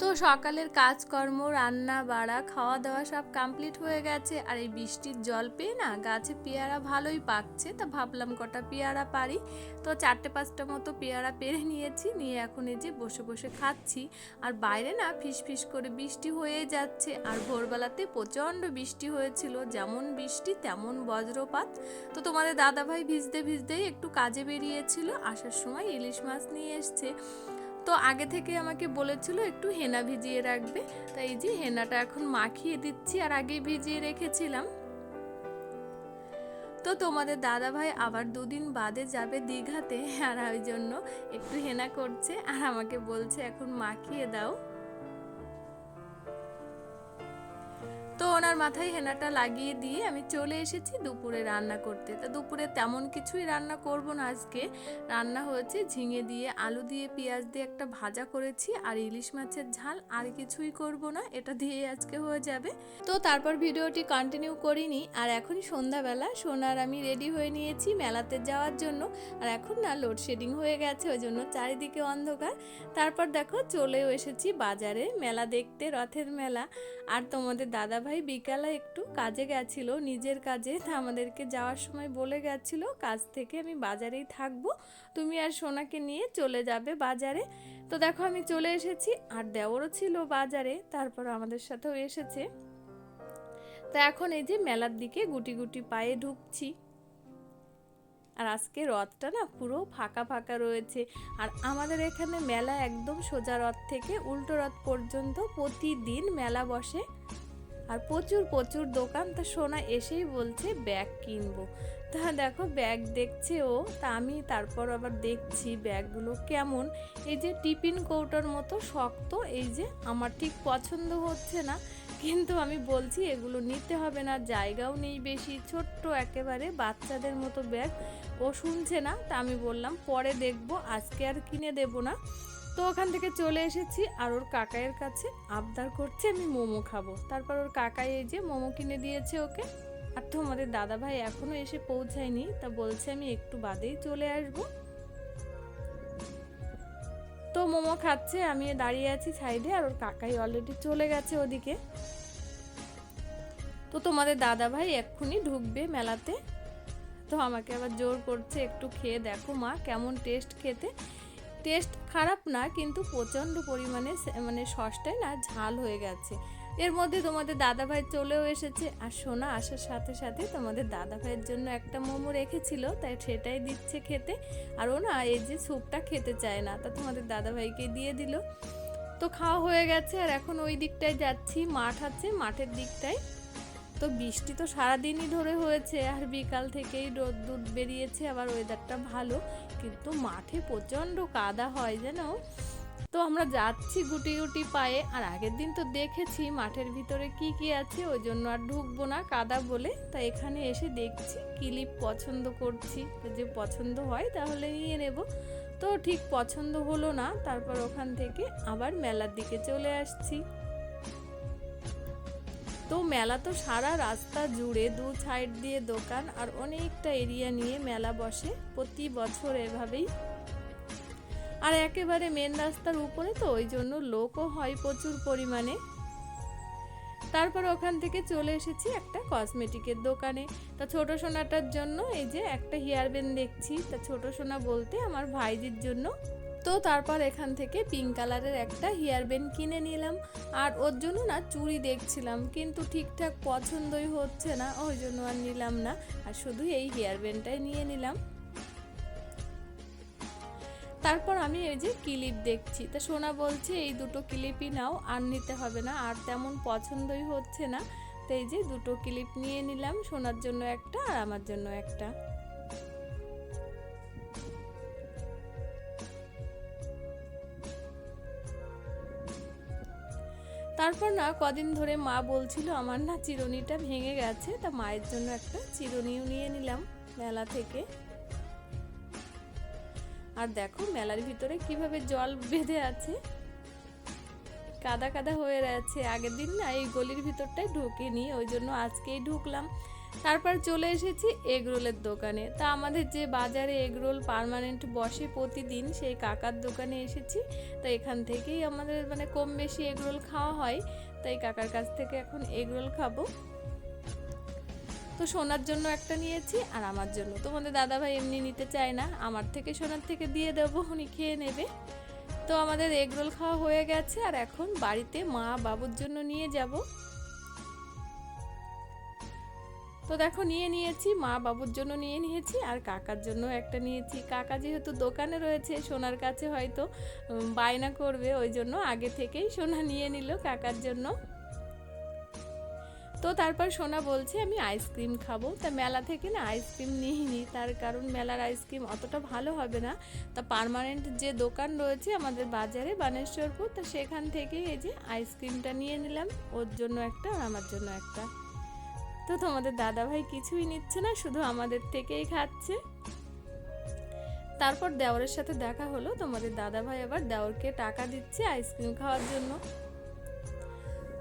তো সকালের কাজকর্ম, রান্না, বাড়া খাওয়া দাওয়া সব কমপ্লিট হয়ে গেছে। আর এই বৃষ্টির জল পেয়ে না গাছে পেয়ারা ভালোই পাকছে, তা ভাবলাম কটা পেয়ারা পারি। তো চারটে পাঁচটা মতো পেয়ারা পেরে নিয়েছি, নিয়ে এখন এই যে বসে বসে খাচ্ছি। আর বাইরে না ফিস ফিস করে বৃষ্টি হয়ে যাচ্ছে। আর ভোরবেলাতে প্রচণ্ড বৃষ্টি হয়েছিল, যেমন বৃষ্টি, তেমন বজ্রপাত। তো তোমাদের দাদাভাই ভিজতে ভিজতেই একটু কাজে বেরিয়েছিল, আসার সময় ইলিশ মাছ নিয়ে এসছে। তো আগে থেকে আমাকে বলেছিল একটু হেনা ভিজিয়ে রাখবে। তাই এই যে হেনাটা এখন মাখিয়ে দিচ্ছি আর আগেই ভিজিয়ে রেখেছিলাম। তো তোমাদের দাদা ভাই আবার দুদিন বাদে যাবে দীঘাতে, আর ওই জন্য একটু হেনা করছে আর আমাকে বলছে এখন মাখিয়ে দাও। তো ওনার মাথায় হেনাটা লাগিয়ে দিয়ে আমি চলে এসেছি দুপুরে রান্না করতে। তা দুপুরে তেমন কিছুই রান্না করব না আজকে। রান্না হয়েছে ঝিঙে দিয়ে, আলু দিয়ে, পেঁয়াজ দিয়ে একটা ভাজা করেছি আর ইলিশ মাছের ঝাল আর কিছুই করব না, এটা দিয়ে আজকে হয়ে যাবে। তো তারপর ভিডিওটি কন্টিনিউ করিনি আর এখন সন্ধ্যাবেলা সোনার আমি রেডি হয়ে নিয়েছি মেলাতে যাওয়ার জন্য। আর এখন না লোডশেডিং হয়ে গেছে, ওই জন্য চারিদিকে অন্ধকার। তারপর দেখো চলেও এসেছি বাজারে, মেলা দেখতে, রথের মেলা। আর তোমাদের দাদা ভাই বিকালে একটু কাজে গেছিল, নিজের কাজে। তা আমাদেরকে যাওয়ার সময় বলে গেছিল, কাজ থেকে আমি বাজারেই থাকব, তুমি আর সোনাকে নিয়ে চলে যাবে বাজারে। তো দেখো আমি চলে এসেছি, আর দেওরও ছিল বাজারে তারপর আমাদের সাথেও এসেছে। তো এখন এই যে মেলার দিকে গুটি গুটি পায়ে ঢুকছি। আর আজকে রথটা না পুরো ফাঁকা ফাঁকা রয়েছে। আর আমাদের এখানে মেলা একদম সোজা রথ থেকে উল্টো রথ পর্যন্ত প্রতিদিন মেলা বসে। আর প্রচুর প্রচুর দোকান। তা সোনা এসেই বলছে, ব্যাগ কিনবো। তা দেখো, ব্যাগ দেখছে ও, তা আমি তারপর আবার দেখছি ব্যাগগুলো কেমন। এই যে টিফিন কৌটার মতো শক্ত, এই যে আমার ঠিক পছন্দ হচ্ছে না। কিন্তু আমি বলছি, এগুলো নিতে হবে না, জায়গাও নেই বেশি, ছোট্ট একেবারে, বাচ্চাদের মতো ব্যাগ। ও শুনছে না, তা আমি বললাম, পরে দেখব, আজকে আর কিনে দেব না। তো ওখান থেকে চলে এসেছি আর ওর কাকায়ের কাছে আবদার করছে আমি মোমো খাব। তারপর ওর কাকাই এই যে মোমো কিনে দিয়েছে ওকে। আর তো আমাদের দাদা ভাই এখনও এসে পৌঁছায়নি, তা বলছে আমি একটু বাদেই চলে আসব। তো মোমো খাচ্ছে আমি দাঁড়িয়ে আছি সাইডে আর ওর কাকাই অলরেডি চলে গেছে ওদিকে। তো তোমাদের দাদা ভাই এক্ষুনি ঢুকবে মেলাতে। তো আমাকে আবার জোর করছে, একটু খেয়ে দেখো মা, কেমন টেস্ট খেতে। টেস্ট খারাপ না, কিন্তু প্রচণ্ড পরিমাণে মানে সসটাই না ঝাল হয়ে গেছে। এর মধ্যে তোমাদের দাদা ভাই চলেও এসেছে। আর সোনা আসার সাথে সাথে তোমাদের দাদা ভাইয়ের জন্য একটা মোমো রেখেছিল, তাই সেটাই দিচ্ছে খেতে। আর ও না এই যে স্যুপটা খেতে চায় না, তা তোমাদের দাদা ভাইকে দিয়ে দিল। তো খাওয়া হয়ে গেছে, আর এখন ওই দিকটায় যাচ্ছি, মাঠ আছে, মাঠের দিকটায়। তো বৃষ্টি তো সারাদিনই ধরে হয়েছে আর বিকাল থেকেই রোদ দুধ বেরিয়েছে, আবার ওয়েদারটা ভালো, কিন্তু মাঠে প্রচণ্ড কাদা হয় যেন। তো আমরা যাচ্ছি গুটি গুটি পায়ে, আর আগের দিন তো দেখেছি মাঠের ভিতরে কি কি আছে, ওই জন্য আর ঢুকবো না কাদা বলে। তা এখানে এসে দেখছি ক্লিপ পছন্দ করছি যে পছন্দ হয় তাহলে নিয়ে নেব। তো ঠিক পছন্দ হলো না, তারপর ওখান থেকে আবার মেলার দিকে চলে আসছি। তো মেলা তো সারা রাস্তা জুড়ে দু সাইড দিয়ে দোকান আর অনেকটা এরিয়া নিয়ে মেলা বসে প্রতি বছর এভাবেই। আর একেবারে মেন রাস্তার উপরে তো, ওই জন্য লোকও হয় প্রচুর পরিমাণে। তারপর ওখান থেকে চলে এসেছি একটা কসমেটিকের দোকানে। তা ছোট সোনাটার জন্য এই যে একটা হেয়ার ব্যান্ড দেখছি। তা ছোট সোনা বলতে আমার ভাইজির জন্য। তো তারপর এখান থেকে পিঙ্ক কালারের একটা হেয়ার ব্যান্ড কিনে নিলাম। আর ওর জন্য না চুড়ি দেখছিলাম, কিন্তু ঠিকঠাক পছন্দই হচ্ছে না, ওই জন্য আর নিলাম না। আর শুধু এই হেয়ার ব্যান্ডটাই নিয়ে নিলাম। তারপর আমি এই যে ক্লিপ দেখছি। তা সোনা বলছে, এই দুটো ক্লিপই নাও, আর নিতে হবে না, আর তেমন পছন্দই হচ্ছে না। তো এই যে দুটো ক্লিপ নিয়ে নিলাম, সোনার জন্য একটা আর আমার জন্য একটা। তারপর না কদিন ধরে মা বলছিল, আমার না চিরুনিটা ভেঙে গেছে, তা মায়ের জন্য একটা চিরুনিও নিয়ে নিলাম মেলা থেকে। আর দেখো মেলার ভিতরে কীভাবে জল বেঁধে আছে। কাদা কাদা হয়ে আছে। আগের দিন না এই গলির ভিতরটায় ঢুকিনি, ওই জন্য আজকেই ঢুকলাম। তারপর চলে এসেছি এগরোলের দোকানে। তা আমাদের যে বাজারে এগরোল পার্মানেন্ট বসে প্রতিদিন, সেই কাকার দোকানে এসেছি। তো এখান থেকেই আমাদের মানে কম বেশি এগরোল খাওয়া হয়। তাই কাকার কাছ থেকে এখন এগরোল খাব। তো সোনার জন্য একটা নিয়েছি আর আমার জন্য। তোমাদের দাদাভাই এমনি নিতে চায় না, আমার থেকে সোনার থেকে দিয়ে দেবো, উনি খেয়ে নেবে। তো আমাদের এগরোল খাওয়া হয়ে গেছে আর এখন বাড়িতে মা বাবুর জন্য নিয়ে যাব। তো দেখো, নিয়ে নিয়েছি, মা বাবুর জন্য নিয়ে নিয়েছি আর কাকার জন্য একটা নিয়েছি। কাকা যেহেতু দোকানে রয়েছে, সোনার কাছে হয়তো বায়না করবে ওই জন্য আগে থেকেই সোনা নিয়ে নিল কাকার জন্য। তো তারপর সোনা বলছে, আমি আইসক্রিম খাব। তা মেলা থেকে না আইসক্রিম নিইনি, তার কারণ মেলার আইসক্রিম অতটা ভালো হবে না। তা পার্মানেন্ট যে দোকান রয়েছে আমাদের বাজারে, বানেশ্বরপুর, তা সেখান থেকে এই যে আইসক্রিমটা নিয়ে নিলাম। ওর জন্য একটা আর আমার জন্য একটা। তো তোমাদের দাদাভাই কিছুই নিচ্ছে না, শুধু আমাদের থেকেই খাচ্ছে। তারপর দেওরের সাথে দেখা হলো, তোমাদের দাদাভাই আবার দেওরকে টাকা দিচ্ছে আইসক্রিম খাওয়ার জন্য।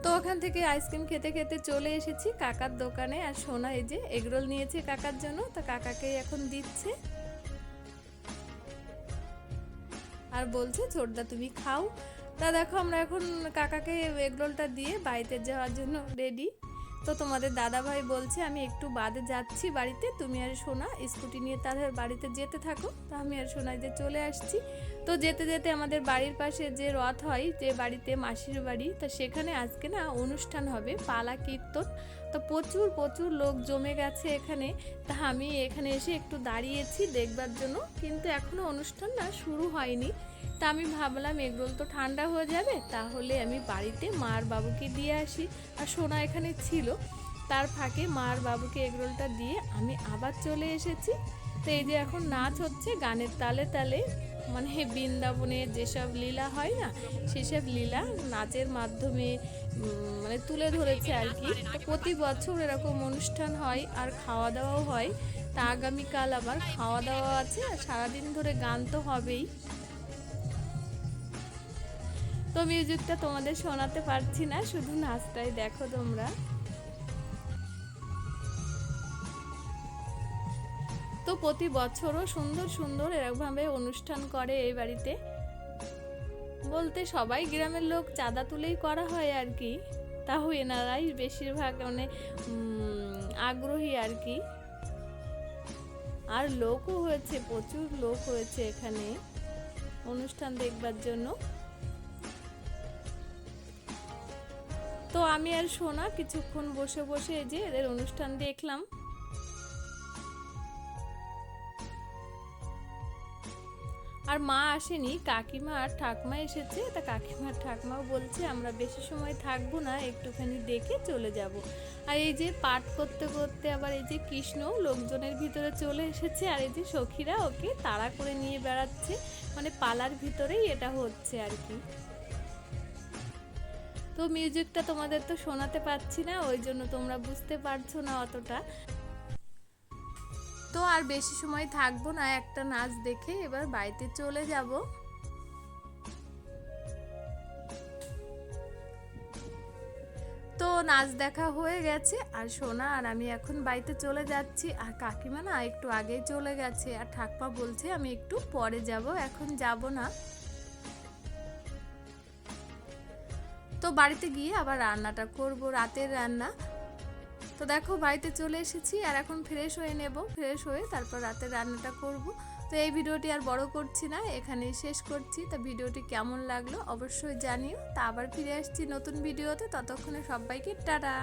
তো ওখান থেকে আইসক্রিম খেতে খেতে চলে এসেছি কাকার দোকানে, আর সোনা এই যে এগরোল নিয়েছে কাকার জন্য, তা কাকাকেই এখন দিচ্ছে। আর বলছে, ছোটদা, তুমি খাও। তা দেখো, আমরা এখন কাকাকে এগরোলটা দিয়ে বাড়িতে যাওয়ার জন্য রেডি তো তোমাদের দাদাভাই বলছে, আমি একটু বাদে যাচ্ছি বাড়িতে, তুমি আর সোনা, স্কুটি নিয়ে তাদের বাড়িতে যেতে থাকো। তা আমি আর সোনা যে চলে আসছি। তো যেতে যেতে আমাদের বাড়ির পাশে যে রথ হয়, যে বাড়িতে মাসির বাড়ি, তা সেখানে আজকে না অনুষ্ঠান হবে, পালা কীর্তন। তো প্রচুর প্রচুর লোক জমে গেছে এখানে। তা আমি এখানে এসে একটু দাঁড়িয়েছি দেখবার জন্য, কিন্তু এখনও অনুষ্ঠান না শুরু হয়নি। তা আমি ভাবলাম, এগরোল তো ঠান্ডা হয়ে যাবে, তাহলে আমি বাড়িতে মার বাবুকে দিয়ে আসি। আর সোনা এখানে ছিল, তার ফাঁকে মার বাবুকে এগরোলটা দিয়ে আমি আবার চলে এসেছি। তো এই যে এখন নাচ হচ্ছে গানের তালে তালে। মানে বৃন্দাবনে যেসব লীলা হয় না, সেসব লীলা নাচের মাধ্যমে মানে তুলে ধরেছে আর কি। প্রতি বছর এরকম অনুষ্ঠান হয় আর খাওয়া দাওয়াও হয়। তা আগামীকাল আবার খাওয়া দাওয়া আছে আর সারাদিন ধরে গান তো হবেই। তো মিউজিকটা তোমাদের শোনাতে পারছি না, শুধু নাচটাই দেখো তোমরা। তো প্রতি বছরও সুন্দর সুন্দর এরকমভাবে অনুষ্ঠান করে এই বাড়িতে। বলতে সবাই গ্রামের লোক চাঁদা তুলেই করা হয় আর কি। তাও এনারাই বেশিরভাগ মানে আগ্রহী আর কি। আর লোকও হয়েছে, প্রচুর লোক হয়েছে এখানে অনুষ্ঠান দেখবার জন্য। তো আমি আর সোনা কিছুক্ষণ বসে বসে যে এদের অনুষ্ঠান দেখলাম। আর মা আসেনি, কাকিমা আর ঠাকমা এসেছে। তা কাকিমা ঠাকমাও বলছে, আমরা বেশি সময় থাকব না, একটুখানি দেখে চলে যাব। আর এই যে পাঠ করতে করতে আবার এই যে কৃষ্ণ লোকজনের ভিতরে চলে এসেছে, আর এই যে সখীরা ওকে তাড়া করে নিয়ে বেড়াচ্ছে। মানে পালার ভিতরেই এটা হচ্ছে আর কি। তো মিউজিকটা তোমাদের তো শোনাতে পারছি না, ওই জন্য তোমরা বুঝতে পারছ না অতটা। তো আর বেশি সময় থাকব না, একটা নাচ দেখে এবার বাড়িতে চলে যাব। তো নাচ দেখা হয়ে গেছে, আর সোনা আর আমি এখন বাড়িতে চলে যাচ্ছি। আর কাকিমা না একটু আগেই চলে গেছে, আর ঠাকমা বলছে আমি একটু পরে যাব, এখন যাব না। তো বাড়িতে গিয়ে আবার রান্নাটা করব, রাতের রান্না। তো দেখো, বাড়িতে চলে এসেছি আর এখন ফ্রেশ হয়ে নেব। ফ্রেশ হয়ে তারপর রাতের রান্নাটা করব। তো এই ভিডিওটি আর বড় করছি না, এখানেই শেষ করছি। তা ভিডিওটি কেমন লাগল অবশ্যই জানিও। তা আবার ফিরে আসছি নতুন ভিডিওতে, ততক্ষণে সবাইকে টাটা!